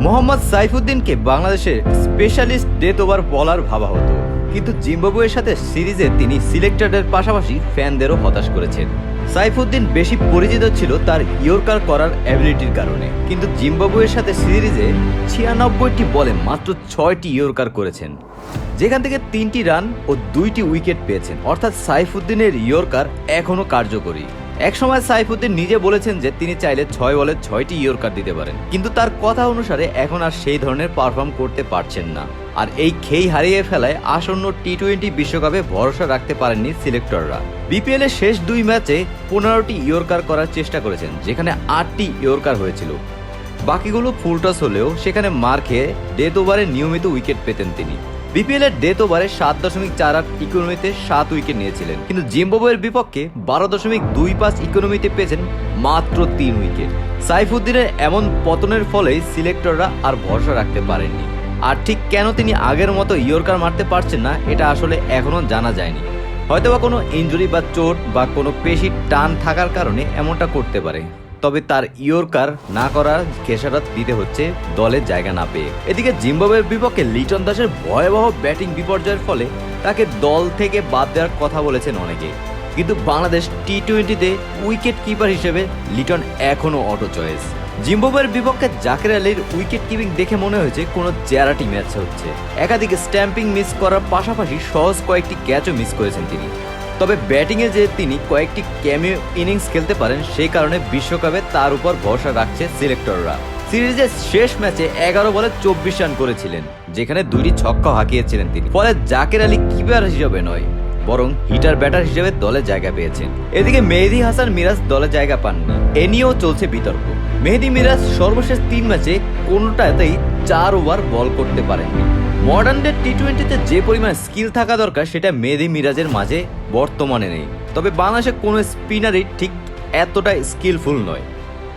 মোহাম্মদ সাইফুদ্দিনকে বাংলাদেশের specialist death over বলার ভাবা হতো। কিন্তু জিম্বাবুয়ের সাথে সিরিজে তিনি সিলেক্টেডের পাশাপাশি ফ্যানদেরও হতাশ করেছেন। সাইফুদ্দিন বেশি পরিচিত ছিল তার ইয়র্কার করার অ্যাবিলিটির কারণে। কিন্তু জিম্বাবুয়ের সাথে সিরিজে ছিয়ানব্বইটি বলে মাত্র ছয়টি ইয়র্কার করেছেন। যেখান থেকে তিনটি রান ও দুইটি উইকেট পেয়েছেন। অর্থাৎ সাইফুদ্দিনের ইয়র্কার এখনও কার্যকরী। একসময় সাইফুদ্দিন নিজে বলেছেন যে তিনি চাইলে ছয় বলে ছয়টি ইয়র্কার দিতে পারেন। কিন্তু তার কথা অনুসারে এখন আর সেই ধরনের পারফর্ম করতে পারছেন না। আর এই খেই হারিয়ে ফেলায় আসন্ন টি টোয়েন্টি বিশ্বকাপে ভরসা রাখতে পারেননি সিলেক্টররা। বিপিএল এর শেষ দুই ম্যাচে পনেরোটি ইয়র্কার করার চেষ্টা করেছেন, যেখানে আটটি ইয়র্কার হয়েছিল। বাকিগুলো ফুলটস হলেও সেখানে মার খেয়ে ডেথ ওভারে নিয়মিত উইকেট পেতেন তিনি। বিপিএল এর ডেথ ওভারে সাত দশমিক চার আট ইকোনমিতে সাত উইকেট নিয়েছিলেন। কিন্তু জিম্বাবুয়ের বিপক্ষে বারো দশমিক দুই পাঁচ ইকোনমিতে পেয়েছেন মাত্র তিন উইকেট সাইফুদ্দিনের এমন পতনের ফলেই সিলেক্টররা আর ভরসা রাখতে পারেননি। আর ঠিক কেন তিনি আগের মতো ইয়র্কার মারতে পারছেন না, এটা আসলে এখনও জানা যায়নি। হয়তোবা কোনো ইনজুরি বা চোট বা কোনো পেশির টান থাকার কারণে এমনটা করতে পারে। তবে তার ইয়র্কার না করার খেসারত দিতে হচ্ছে দলের জায়গা না পেয়ে। এদিকে জিম্বাবুয়ের বিপক্ষে লিটন দাসের ভয়াবহ ব্যাটিং বিপর্যয়ের ফলে তাকে দল থেকে বাদ দেওয়ার কথা বলেছেন অনেকে। কিন্তু বাংলাদেশ টি টোয়েন্টিতে উইকেট কিপার হিসেবে লিটন এখনও অটো চয়েস। জিম্বাবুয়ের বিপক্ষে জাকের আলীর উইকেট কিপিং দেখে মনে হয়েছে কোনো চেয়ারাটি ম্যাচ হচ্ছে। একাধিক স্ট্যাম্পিং মিস করার পাশাপাশি সহজ কয়েকটি ক্যাচও মিস করেছেন তিনি। তবে ব্যাটিংয়ে যে তিনি কয়েকটি ক্যামিও ইনিংস খেলতে পারেন সেই কারণে বিশ্বকাপে তার উপর ভরসা রাখছে সিলেক্টররা। সিরিজের শেষ ম্যাচে এগারো বলে চব্বিশ রান করেছিলেন, যেখানে দুইটি ছক্কা হাঁকিয়েছিলেন তিনি। ফলে জাকের আলী কিপার হিসেবে নয়, বরং হিটার ব্যাটার হিসেবে দলে জায়গা পেয়েছেন। এদিকে মেহেদি হাসান মিরাজ দলে জায়গা পাননি, এ নিয়েও চলছে বিতর্ক। মেহেদি মিরাজ সর্বশেষ তিন ম্যাচে কোনোটাতেই চার ওভার বল করতে পারেননি। মডার্ন ডে টি টোয়েন্টিতে যে পরিমাণ স্কিল থাকা দরকার, সেটা মেহেদি মিরাজের মাঝে বর্তমানে নেই। তবে বাংলাদেশের কোনো স্পিনারই ঠিক এতটা স্কিলফুল নয়।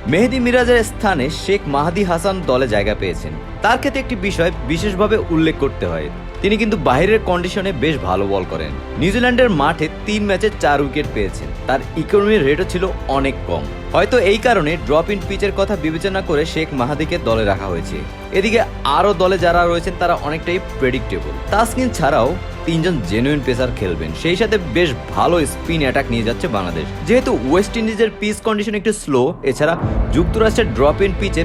মেহেদি মিরাজের স্থানে শেখ মাহাদি হাসান দলে জায়গা পেয়েছেন। তার ক্ষেত্রে একটি বিষয় বিশেষভাবে উল্লেখ করতে হয়। তিনি কিন্তু বাইরের কন্ডিশনে বেশ ভালো বল করেন। নিউজিল্যান্ডের মাঠে তিন ম্যাচে চার উইকেট পেয়েছেন। তার ইকোনমির রেটও ছিল অনেক কম। হয়তো এই কারণে ড্রপ ইন পিচের কথা বিবেচনা করে শেখ মাহাদিকে দলে রাখা হয়েছে। এদিকে আরও দলে যারা রয়েছেন, তারা অনেকটাই প্রেডিক্টেবল তাসকিন ছাড়াও তিনজন জেনুইন পেসার খেলবেন। সেই সাথে বেশ ভালো স্পিন অ্যাটাক নিয়ে যাচ্ছে বাংলাদেশ। যেহেতু ওয়েস্ট ইন্ডিজের পিচ কন্ডিশন একটু স্লো এছাড়া যুক্তরাষ্ট্রের ড্রপ ইন পিচে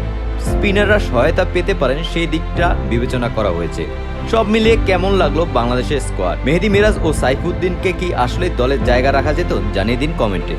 স্পিনাররা সহায়তা পেতে পারেন, সেই দিকটা বিবেচনা করা হয়েছে। সব মিলিয়ে কেমন লাগল বাংলাদেশের স্কোয়াড মেহেদি মিরাজ ও সাইফুদ্দিনকে কি আসলে দলের জায়গা রাখা যেত? জানিয়ে দিন কমেন্টে।